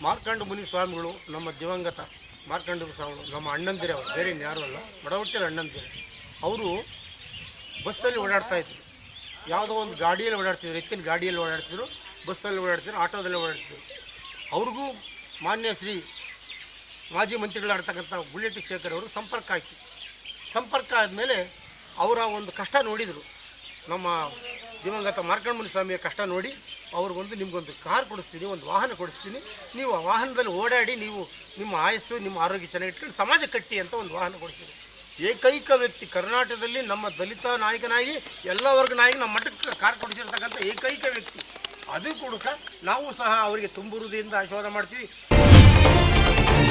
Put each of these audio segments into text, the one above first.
ಮಾರ್ಕಂಡ ಮುನಿ ಸ್ವಾಮಿಗಳು ನಮ್ಮ ದಿವಂಗತ ಮಾರ್ಕಂಡ ಸ್ವಾಮಿಗಳು ನಮ್ಮ ಅಣ್ಣಂದಿರ ಅವರು. ಬೇರೆ ಯಾರು ಅಲ್ಲ. ಬಡವಟ್ಟಿನ ಅಣ್ಣಂದಿರ. ಅವರು ಬಸ್ಸಲ್ಲಿ ಓಡಾಡ್ತಾ ಇದ್ರು. ಯಾವುದೋ ಒಂದು ಗಾಡಿಯಲ್ಲಿ ಓಡಾಡ್ತಿದ್ರು, ಎತ್ತಿನ ಗಾಡಿಯಲ್ಲಿ ಓಡಾಡ್ತಿದ್ರು, ಬಸ್ಸಲ್ಲಿ ಓಡಾಡ್ತಿದ್ರು, ಆಟೋದಲ್ಲಿ ಓಡಾಡ್ತಿದ್ರು. ಅವ್ರಿಗೂ ಮಾನ್ಯ ಶ್ರೀ ಮಾಜಿ ಮಂತ್ರಿಗಳಾಡ್ತಕ್ಕಂಥ ಬುಲೆಟ್ ಶೇಖರ್ ಅವರು ಸಂಪರ್ಕ ಹಾಕಿ. ಸಂಪರ್ಕ ಆದಮೇಲೆ ಅವರ ಒಂದು ಕಷ್ಟ ನೋಡಿದರು. ನಮ್ಮ ದಿವಂಗತ ಮಾರ್ಕಂಡಮುನಿ ಸ್ವಾಮಿಯ ಕಷ್ಟ ನೋಡಿ ಅವ್ರಿಗೊಂದು ನಿಮಗೊಂದು ಕಾರ್ ಕೊಡಿಸ್ತೀನಿ, ಒಂದು ವಾಹನ ಕೊಡಿಸ್ತೀನಿ. ನೀವು ಆ ವಾಹನದಲ್ಲಿ ಓಡಾಡಿ ನೀವು ನಿಮ್ಮ ಆಯಸ್ಸು, ನಿಮ್ಮ ಆರೋಗ್ಯ ಚೆನ್ನಾಗಿ ಇಟ್ಕೊಂಡು ಸಮಾಜ ಕಟ್ಟಿ ಅಂತ ಒಂದು ವಾಹನ ಕೊಡಿಸ್ತೀನಿ. ಏಕೈಕ ವ್ಯಕ್ತಿ ಕರ್ನಾಟಕದಲ್ಲಿ ನಮ್ಮ ದಲಿತ ನಾಯಕನಾಗಿ, ಎಲ್ಲ ವರ್ಗ ನಾಯಕ ನಮ್ಮ ಮಠಕ್ಕೆ ಕಾರ್ ಕೊಡಿಸಿರ್ತಕ್ಕಂಥ ಏಕೈಕ ವ್ಯಕ್ತಿ. ಅದು ಕೂಡ ನಾವು ಸಹ ಅವರಿಗೆ ತುಂಬಿರುವುದರಿಂದ ಆಶೀರ್ವಾದ ಮಾಡ್ತೀವಿ.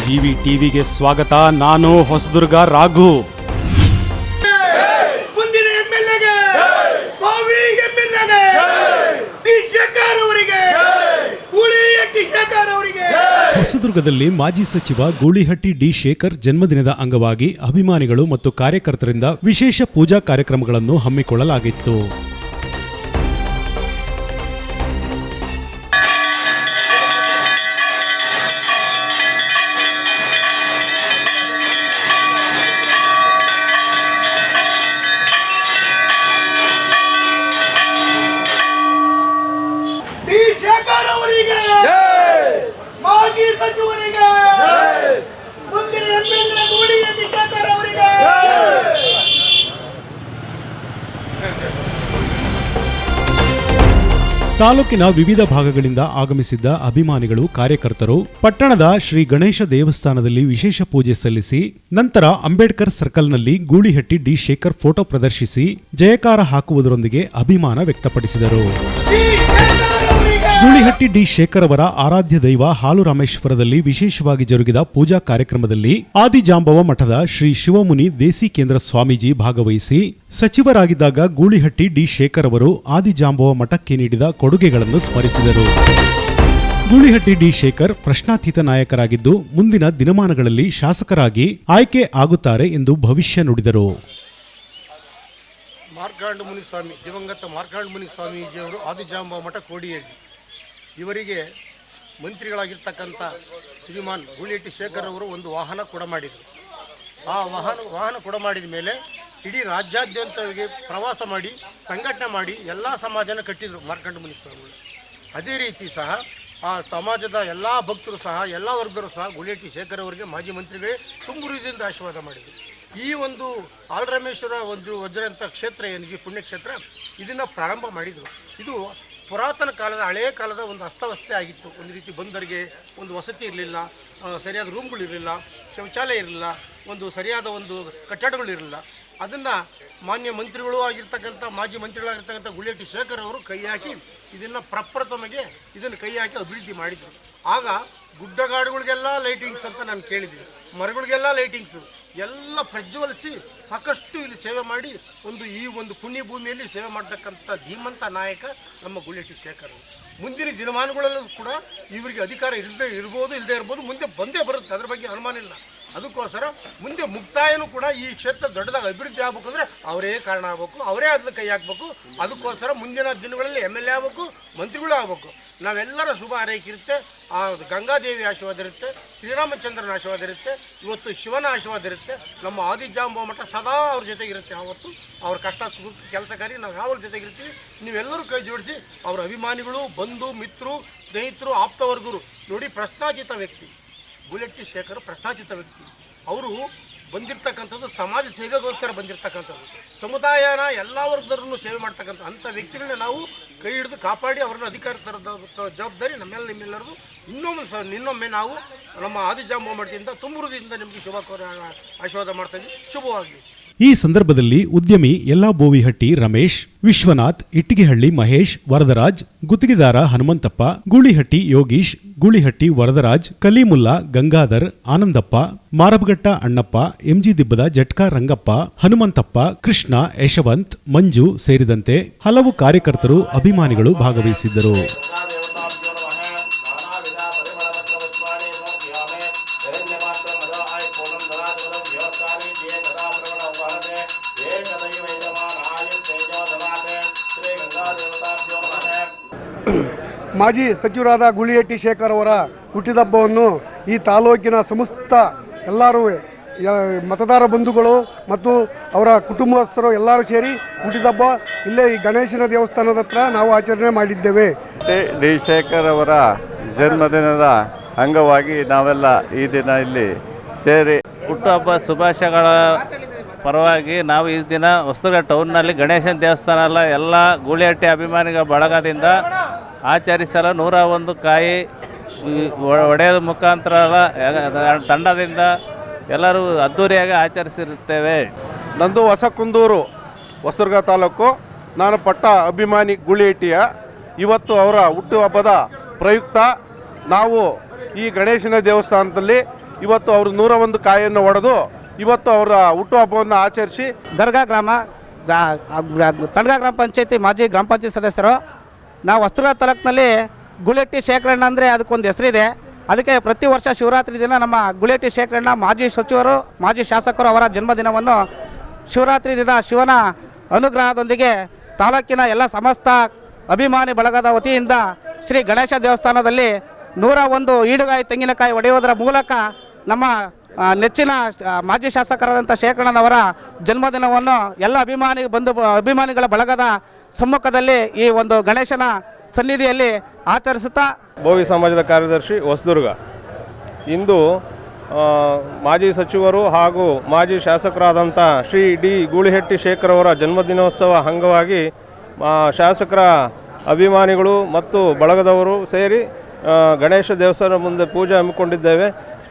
ಜಿವಿ ಟಿವಿಗೆ ಸ್ವಾಗತ. ನಾನು ಹೊಸದುರ್ಗ ರಾಘು. ಹೊಸದುರ್ಗದಲ್ಲಿ ಮಾಜಿ ಸಚಿವ ಗೂಳಿಹಟ್ಟಿ ಡಿ ಶೇಖರ್ ಜನ್ಮದಿನದ ಅಂಗವಾಗಿ ಅಭಿಮಾನಿಗಳು ಮತ್ತು ಕಾರ್ಯಕರ್ತರಿಂದ ವಿಶೇಷ ಪೂಜಾ ಕಾರ್ಯಕ್ರಮಗಳನ್ನು ಹಮ್ಮಿಕೊಳ್ಳಲಾಗಿತ್ತು. ತಾಲೂಕಿನ ವಿವಿಧ ಭಾಗಗಳಿಂದ ಆಗಮಿಸಿದ್ದ ಅಭಿಮಾನಿಗಳು, ಕಾರ್ಯಕರ್ತರು ಪಟ್ಟಣದ ಶ್ರೀ ಗಣೇಶ ದೇವಸ್ಥಾನದಲ್ಲಿ ವಿಶೇಷ ಪೂಜೆ ಸಲ್ಲಿಸಿ, ನಂತರ ಅಂಬೇಡ್ಕರ್ ಸರ್ಕಲ್ನಲ್ಲಿ ಗೂಳಿಹಟ್ಟಿ ಡಿ ಶೇಖರ್ ಫೋಟೋ ಪ್ರದರ್ಶಿಸಿ, ಜಯಕಾರ ಹಾಕುವುದರೊಂದಿಗೆ ಅಭಿಮಾನ ವ್ಯಕ್ತಪಡಿಸಿದರು. ಗೂಳಿಹಟ್ಟಿ ಡಿ ಶೇಖರ್ ಅವರ ಆರಾಧ್ಯ ದೈವ ಹಾಲು ರಾಮೇಶ್ವರದಲ್ಲಿ ವಿಶೇಷವಾಗಿ ಜರುಗಿದ ಪೂಜಾ ಕಾರ್ಯಕ್ರಮದಲ್ಲಿ ಆದಿಜಾಂಬವ ಮಠದ ಶ್ರೀ ಶಿವಮುನಿ ದೇಸಿ ಕೇಂದ್ರ ಸ್ವಾಮೀಜಿ ಭಾಗವಹಿಸಿ ಸಚಿವರಾಗಿದ್ದಾಗ ಗೂಳಿಹಟ್ಟಿ ಡಿ ಶೇಖರ್ ಅವರು ಆದಿಜಾಂಬವ ಮಠಕ್ಕೆ ನೀಡಿದ ಕೊಡುಗೆಗಳನ್ನು ಸ್ಮರಿಸಿದರು. ಗೂಳಿಹಟ್ಟಿ ಡಿ ಶೇಖರ್ ಪ್ರಶ್ನಾತೀತ ನಾಯಕರಾಗಿದ್ದು ಮುಂದಿನ ದಿನಮಾನಗಳಲ್ಲಿ ಶಾಸಕರಾಗಿ ಆಯ್ಕೆ ಆಗುತ್ತಾರೆ ಎಂದು ಭವಿಷ್ಯ ನುಡಿದರು. ಮಾರ್ಕಾಂಡ ಮುನಿ ಸ್ವಾಮಿ ದಿವಂಗತ ಮಾರ್ಕಾಂಡ ಮುನಿ ಆದಿಜಾಂಬ ಮಠ ಕೋಡಿಹಳ್ಳಿ. ಇವರಿಗೆ ಮಂತ್ರಿಗಳಾಗಿರ್ತಕ್ಕಂಥ ಶ್ರೀಮಾನ್ ಗೂಳಿಹಟ್ಟಿ ಶೇಖರ್ ಅವರು ಒಂದು ವಾಹನ ಕೊಡ ಮಾಡಿದರು. ಆ ವಾಹನ ವಾಹನ ಕೊಡ ಮಾಡಿದ ಮೇಲೆ ಇಡೀ ರಾಜ್ಯಾದ್ಯಂತವಿಗೆ ಪ್ರವಾಸ ಮಾಡಿ, ಸಂಘಟನೆ ಮಾಡಿ ಎಲ್ಲ ಸಮಾಜನ ಕಟ್ಟಿದರು ಮಾರ್ಕಂಡ ಮುನಿ ಅದೇ ರೀತಿ ಸಹ ಆ ಸಮಾಜದ ಎಲ್ಲ ಭಕ್ತರು ಸಹ, ಎಲ್ಲ ವರ್ಗರು ಸಹ ಗುಳಿಯಟ್ಟಿ ಶೇಖರ್ ಅವರಿಗೆ ಮಾಜಿ ಮಂತ್ರಿಗಳೇ ತುಂಬುರುದಿಂದ ಆಶೀರ್ವಾದ ಮಾಡಿದರು. ಈ ಒಂದು ಆಲರಮೇಶ್ವರ ಒಂದು ವಜ್ರ ಅಂತ ಕ್ಷೇತ್ರ ಏನಿದೆ, ಪುಣ್ಯಕ್ಷೇತ್ರ, ಇದನ್ನು ಪ್ರಾರಂಭ ಮಾಡಿದರು. ಇದು ಪುರಾತನ ಕಾಲದ ಹಳೆಯ ಕಾಲದ ಒಂದು ಅಸ್ತವ್ಯಸ್ತೆ ಆಗಿತ್ತು. ಒಂದು ರೀತಿ ಬಂದರಿಗೆ ಒಂದು ವಸತಿ ಇರಲಿಲ್ಲ ಸರಿಯಾದ ರೂಮ್ಗಳಿರಲಿಲ್ಲ ಶೌಚಾಲಯ ಇರಲಿಲ್ಲ, ಒಂದು ಸರಿಯಾದ ಒಂದು ಕಟ್ಟಡಗಳಿರಲಿಲ್ಲ ಅದನ್ನು ಮಾನ್ಯ ಮಂತ್ರಿಗಳು ಆಗಿರ್ತಕ್ಕಂಥ, ಮಾಜಿ ಮಂತ್ರಿಗಳಾಗಿರ್ತಕ್ಕಂಥ ಗುಳಿಯಟ್ಟಿ ಶೇಖರ್ ಅವರು ಕೈ ಹಾಕಿ ಇದನ್ನು ಪ್ರಪ್ರಥಮಗೆ ಇದನ್ನು ಕೈ ಹಾಕಿ ಅಭಿವೃದ್ಧಿ ಮಾಡಿದರು. ಆಗ ಗುಡ್ಡಗಾಡುಗಳಿಗೆಲ್ಲ ಲೈಟಿಂಗ್ಸ್ ಅಂತ ನಾನು ಕೇಳಿದ್ದೀನಿ. ಮರಗಳಿಗೆಲ್ಲ ಲೈಟಿಂಗ್ಸು ಎಲ್ಲ ಪ್ರಜ್ವಲಿಸಿ ಸಾಕಷ್ಟು ಇಲ್ಲಿ ಸೇವೆ ಮಾಡಿ ಒಂದು ಈ ಒಂದು ಪುಣ್ಯ ಭೂಮಿಯಲ್ಲಿ ಸೇವೆ ಮಾಡತಕ್ಕಂಥ ಧೀಮಂತ ನಾಯಕ ನಮ್ಮ ಗುಳಿಹಟ್ಟಿ ಶೇಖರ್ ಮುಂದಿನ ದಿನಮಾನಗಳಲ್ಲೂ ಕೂಡ ಇವರಿಗೆ ಅಧಿಕಾರ ಇಲ್ಲದೆ ಇರ್ಬೋದು ಇಲ್ಲದೆ ಇರ್ಬೋದು, ಮುಂದೆ ಬಂದೇ ಬರುತ್ತೆ. ಅದ್ರ ಬಗ್ಗೆ ಅನುಮಾನ ಇಲ್ಲ. ಅದಕ್ಕೋಸ್ಕರ ಮುಂದೆ ಮುಕ್ತಾಯನೂ ಕೂಡ ಈ ಕ್ಷೇತ್ರ ದೊಡ್ಡದಾಗಿ ಅಭಿವೃದ್ಧಿ ಆಗ್ಬೇಕು ಅಂದರೆ ಅವರೇ ಕಾರಣ ಆಗಬೇಕು, ಅವರೇ ಅದನ್ನ ಕೈ ಹಾಕಬೇಕು. ಅದಕ್ಕೋಸ್ಕರ ಮುಂದಿನ ದಿನಗಳಲ್ಲಿ ಎಂ ಎಲ್ ಎ ಆಗಬೇಕು, ಮಂತ್ರಿಗಳು ಆಗಬೇಕು. ನಾವೆಲ್ಲರ ಶುಭ ಹಾರೈಕೆ ಇರುತ್ತೆ. ಆ ಗಂಗಾದೇವಿ ಆಶೀರ್ವಾದ ಇರುತ್ತೆ, ಶ್ರೀರಾಮಚಂದ್ರನ ಆಶೀರ್ವಾದ ಇರುತ್ತೆ, ಇವತ್ತು ಶಿವನ ಆಶೀರ್ವಾದ ಇರುತ್ತೆ. ನಮ್ಮ ಆದಿಜಾಂಬ ಮಠ ಸದಾ ಅವ್ರ ಜೊತೆಗಿರುತ್ತೆ ಆವತ್ತು ಅವ್ರ ಕಷ್ಟ ಸುಖ ಕೆಲಸಕಾರಿ ನಾವು ಯಾವ ಜೊತೆಗಿರ್ತೀವಿ. ನೀವೆಲ್ಲರೂ ಕೈ ಜೋಡಿಸಿ ಅವರ ಅಭಿಮಾನಿಗಳು, ಬಂಧು, ಮಿತ್ರರು, ಸ್ನೇಹಿತರು, ಆಪ್ತವರ್ಗರು, ನೋಡಿ ಪ್ರಶ್ನಾಜಿತ ವ್ಯಕ್ತಿ. ಬುಲೆಟ್ಟಿ ಶೇಖರ್ ಪ್ರಶ್ನಾತೀತ ವ್ಯಕ್ತಿ. ಅವರು ಬಂದಿರತಕ್ಕಂಥದ್ದು ಸಮಾಜ ಸೇವೆಗೋಸ್ಕರ ಬಂದಿರತಕ್ಕಂಥದ್ದು. ಸಮುದಾಯನ ಎಲ್ಲ ವರ್ಗದವ್ರನ್ನು ಸೇವೆ ಮಾಡ್ತಕ್ಕಂಥ ಅಂಥ ವ್ಯಕ್ತಿಗಳನ್ನ ನಾವು ಕೈ ಹಿಡಿದು ಕಾಪಾಡಿ ಅವ್ರನ್ನ ಅಧಿಕಾರ ತರದ ಜವಾಬ್ದಾರಿ ನಮ್ಮೆಲ್ಲ ನಿಮ್ಮೆಲ್ಲರದು. ಇನ್ನೊಮ್ಮೆ ಸ, ಇನ್ನೊಮ್ಮೆ ನಾವು ನಮ್ಮ ಆದಿಜಾಂಬ ಮಠದಿಂದ ತುಂಬುರುದಿಂದ ನಿಮಗೆ ಶುಭ ಆಶೀರ್ವಾದ ಮಾಡ್ತಾ ಇದ್ದೀವಿ. ಶುಭವಾಗಲಿ. ಈ ಸಂದರ್ಭದಲ್ಲಿ ಉದ್ಯಮಿ ಎಲ್ಲಾ ಬೋವಿಹಟ್ಟಿ ರಮೇಶ್, ವಿಶ್ವನಾಥ್, ಇಟ್ಟಿಗೆಹಳ್ಳಿ ಮಹೇಶ್, ವರದರಾಜ್, ಗುತ್ತಿಗೆದಾರ ಹನುಮಂತಪ್ಪ, ಗೂಳಿಹಟ್ಟಿ ಯೋಗೀಶ್, ಗೂಳಿಹಟ್ಟಿ ವರದರಾಜ್, ಕಲೀಮುಲ್ಲಾ, ಗಂಗಾಧರ್, ಆನಂದಪ್ಪ, ಮಾರಬಗಟ್ಟ ಅಣ್ಣಪ್ಪ, ಎಂಜಿ ದಿಬ್ಬದ ಜಟ್ಕಾ ರಂಗಪ್ಪ, ಹನುಮಂತಪ್ಪ, ಕೃಷ್ಣ, ಯಶವಂತ್, ಮಂಜು ಸೇರಿದಂತೆ ಹಲವು ಕಾರ್ಯಕರ್ತರು ಅಭಿಮಾನಿಗಳು ಭಾಗವಹಿಸಿದ್ದರು. ಮಾಜಿ ಸಚಿವರಾದ ಗುಳಿಹಟ್ಟಿ ಶೇಖರ್ ಅವರ ಹುಟ್ಟಿದಬ್ಬವನ್ನು ಈ ತಾಲೂಕಿನ ಸಮಸ್ತ ಎಲ್ಲರೂ ಯ- ಮತದಾರ ಬಂಧುಗಳು ಮತ್ತು ಅವರ ಕುಟುಂಬಸ್ಥರು ಎಲ್ಲರೂ ಸೇರಿ ಹುಟ್ಟಿದಬ್ಬ ಇಲ್ಲೇ ಈ ಗಣೇಶನ ದೇವಸ್ಥಾನದ ಹತ್ರ ನಾವು ಆಚರಣೆ ಮಾಡಿದ್ದೇವೆ. ಡಿ ಶೇಖರ್ ಅವರ ಜನ್ಮದಿನದ ಅಂಗವಾಗಿ ನಾವೆಲ್ಲ ಈ ದಿನ ಇಲ್ಲಿ ಸೇರಿ ಹುಟ್ಟುಹಬ್ಬ ಶುಭಾಶಯಗಳ ಪರವಾಗಿ ನಾವು ಈ ದಿನ ಹೊಸದುರ್ಗ ಟೌನ್ನಲ್ಲಿ ಗಣೇಶನ ದೇವಸ್ಥಾನ ಎಲ್ಲ ಎಲ್ಲ ಗೂಳಿಹಟ್ಟಿ ಅಭಿಮಾನಿಗಳ ಬಳಗದಿಂದ ಆಚರಿಸಲು. ನೂರ ಒಂದು ಕಾಯಿ ಒಡೆಯದ ಮುಖಾಂತರ ತಂಡದಿಂದ ಎಲ್ಲರೂ ಅದ್ಧೂರಿಯಾಗಿ ಆಚರಿಸಿರುತ್ತೇವೆ. ನಂದು ಹೊಸಕುಂದೂರು ಹೊಸದುರ್ಗ ತಾಲೂಕು. ನಾನು ಪಟ್ಟ ಅಭಿಮಾನಿ ಗುಳಿಹಟ್ಟಿಯ ಇವತ್ತು ಅವರ ಹುಟ್ಟುಹಬ್ಬದ ಪ್ರಯುಕ್ತ ನಾವು ಈ ಗಣೇಶನ ದೇವಸ್ಥಾನದಲ್ಲಿ ಇವತ್ತು ಅವರು ನೂರ ಒಂದು ಕಾಯಿಯನ್ನು ಒಡೆದು ಇವತ್ತು ಅವರ ಹುಟ್ಟುಹಬ್ಬವನ್ನು ಆಚರಿಸಿ ದರ್ಗಾ ಗ್ರಾಮ ಗ್ರಾ- ಗ್ರಾ- ತಡ್ಗಾ ಗ್ರಾಮ ಪಂಚಾಯತಿ ಮಾಜಿ ಗ್ರಾಮ ಪಂಚಾಯತ್ ಸದಸ್ಯರು ನಾವು ವಸ್ತ್ರ ತಾಲೂಕಿನಲ್ಲಿ ಗುಳೆಟ್ಟಿ ಶೇಖರಣ್ಣ ಅಂದರೆ ಅದಕ್ಕೊಂದು ಹೆಸರಿದೆ. ಅದಕ್ಕೆ ಪ್ರತಿ ವರ್ಷ ಶಿವರಾತ್ರಿ ದಿನ ನಮ್ಮ ಗುಳೆಟ್ಟಿ ಶೇಖರಣ್ಣ ಮಾಜಿ ಸಚಿವರು, ಮಾಜಿ ಶಾಸಕರು ಅವರ ಜನ್ಮದಿನವನ್ನು ಶಿವರಾತ್ರಿ ದಿನ ಶಿವನ ಅನುಗ್ರಹದೊಂದಿಗೆ ತಾಲೂಕಿನ ಎಲ್ಲ ಸಮಸ್ತ ಅಭಿಮಾನಿ ಬಳಗದ ವತಿಯಿಂದ ಶ್ರೀ ಗಣೇಶ ದೇವಸ್ಥಾನದಲ್ಲಿ ನೂರ ಒಂದು ಈಡುಗಾಯಿ ತೆಂಗಿನಕಾಯಿ ಒಡೆಯುವುದರ ಮೂಲಕ ನಮ್ಮ ನೆಚ್ಚಿನ ಮಾಜಿ ಶಾಸಕರಾದಂಥ ಶೇಖರಣ್ಣನವರ ಜನ್ಮದಿನವನ್ನು ಎಲ್ಲ ಅಭಿಮಾನಿ ಬಂಧು, ಅಭಿಮಾನಿಗಳ ಬಳಗದ ಸಮ್ಮುಖದಲ್ಲಿ ಈ ಒಂದು ಗಣೇಶನ ಸನ್ನಿಧಿಯಲ್ಲಿ ಆಚರಿಸುತ್ತಾ ಭೋವಿ ಸಮಾಜದ ಕಾರ್ಯದರ್ಶಿ ಹೊಸದುರ್ಗ. ಇಂದು ಮಾಜಿ ಸಚಿವರು ಹಾಗೂ ಮಾಜಿ ಶಾಸಕರಾದಂಥ ಶ್ರೀ ಡಿ ಗೂಳಿಹೆಟ್ಟಿ ಶೇಖರ್ ಅವರ ಜನ್ಮದಿನೋತ್ಸವ ಅಂಗವಾಗಿ ಶಾಸಕರ ಅಭಿಮಾನಿಗಳು ಮತ್ತು ಬಳಗದವರು ಸೇರಿ ಗಣೇಶ ದೇವಸ್ಥಾನ ಮುಂದೆ ಪೂಜೆ ಹಮ್ಮಿಕೊಂಡಿದ್ದೇವೆ.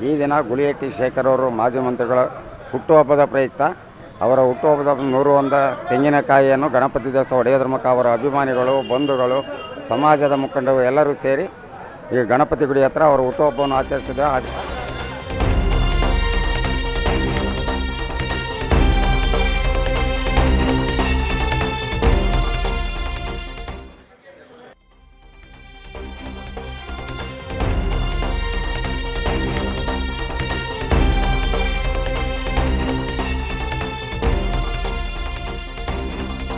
ಈ ದಿನ ಗುಳಿಹಟ್ಟಿ ಶೇಖರ್ ಅವರು ಮಾಜಿ ಮಂತ್ರಿಗಳ ಹುಟ್ಟುಹಬ್ಬದ ಪ್ರಯುಕ್ತ ಅವರ ಹುಟ್ಟುಹಬ್ಬದ ನೂರು ಒಂದ ತೆಂಗಿನಕಾಯಿಯನ್ನು ಗಣಪತಿ ದೇವಸ್ಥಾನ ಒಡೆಯೋದ್ರ ಮುಖ ಅವರ ಅಭಿಮಾನಿಗಳು, ಬಂಧುಗಳು, ಸಮಾಜದ ಮುಖಂಡರು ಎಲ್ಲರೂ ಸೇರಿ ಈ ಗಣಪತಿ ಗುಡಿ ಹತ್ರ ಅವರ ಹುಟ್ಟುಹಬ್ಬವನ್ನು ಆಚರಿಸಿದ